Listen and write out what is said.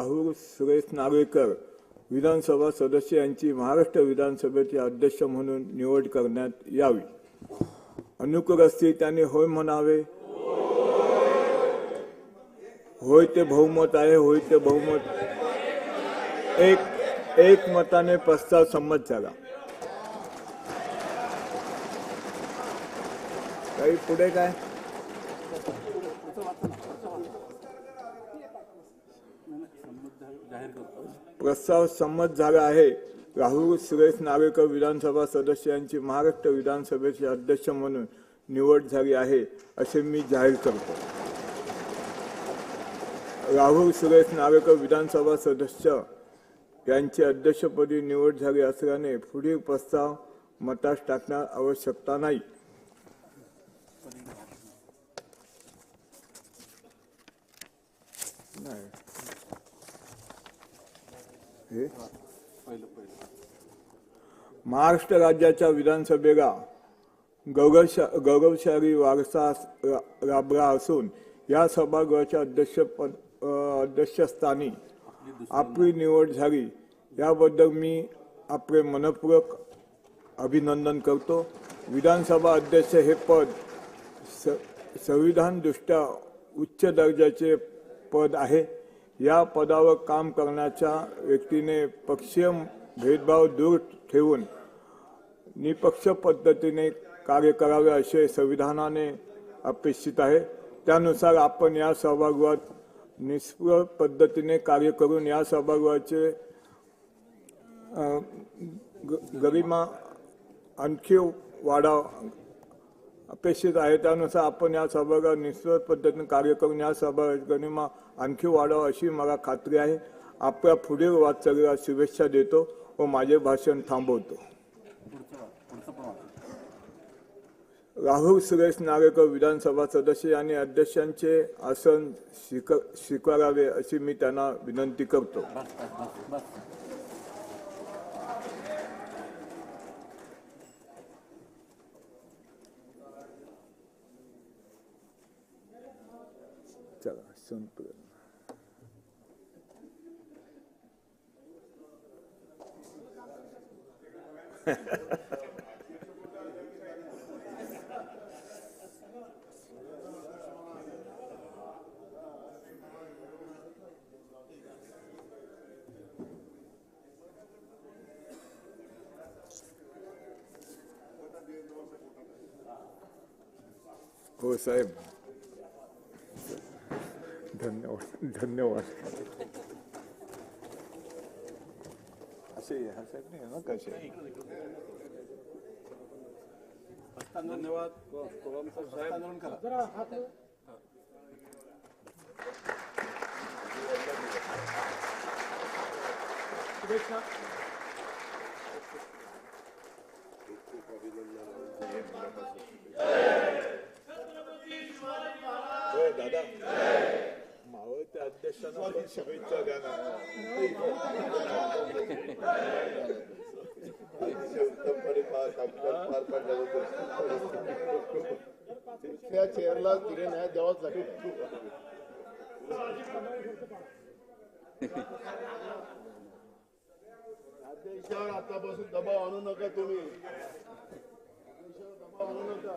राहुल सुरेश नार्वेकर विधानसभा सदस्य यांची महाराष्ट्र विधानसभेचे अध्यक्ष म्हणून निवड करण्यात यावी. अनुकूल असतील त्यांनी होय म्हणावे. होय ते बहुमत आहे होय ते बहुमत. एक एक मताने प्रस्ताव संमत झाला. काही पुढे काय? प्रस्ताव संमत झाला आहे. राहुल सुरेश नावेकर विधानसभा सदस्य यांची महाराष्ट्र विधानसभेचे अध्यक्ष म्हणून निवड झाली आहे असे मी जाहीर करतो. राहुल सुरेश नारेकर विधानसभा सदस्य यांची अध्यक्षपदी निवड झाली असल्याने पुढील प्रस्ताव मतास टाकणार आवश्यकता नाही. नाही. हे? महाराष्ट्र राज्याच्या विधानसभेला गौरवशा गौरवशाली वारसा रा- लाभला असून या सभागृहाच्या अध्यक्षपद अध्यक्षस्थानी आपली निवड झाली. याबद्दल मी आपले मनपूर्वक अभिनंदन करतो. विधानसभा अध्यक्ष हे पद स संविधानदृष्ट्या उच्च दर्जाचे पद आहे. या पदावर काम करण्याच्या व्यक्तीने पक्षीय भेदभाव दूर ठेवून निपक्ष पद्धतीने कार्य करावे असे संविधानाने अपेक्षित आहे. त्यानुसार आपण या सभागृहात निष्फळ पद्धतीने कार्य करून या सभागृहाचे ग- गरिमा आणखी वाढावा अपेक्षित आहे. त्यानुसार आपण या सभागृहात निश्चित पद्धतीने कार्य करून या सभा गरिमा आणखी वाढावं अशी मला खात्री आहे. आपल्या पुढील वाटचालीला शुभेच्छा देतो व माझे भाषण थांबवतो. राहुल सुरेश नागेकर विधानसभा सदस्य आणि अध्यक्षांचे आसन स्वीकार स्वीकारावे अशी मी त्यांना विनंती करतो. चला संपलं हो साहेब धन्यवाद धन्यवाद. असे हा साहेब नाही ना कसे? धन्यवाद. आंदोलन करा होय दादा. मावळत्या अध्यक्षांना शुभेच्छा द्या अतिशय उत्तमपणे पार पाडल्याबद्दल त्या चेअरला दिले न्याय द्यावाच लागेल अध्यक्षावर आतापासून दबाव आणू नका तुम्ही. दबाव आणू नका.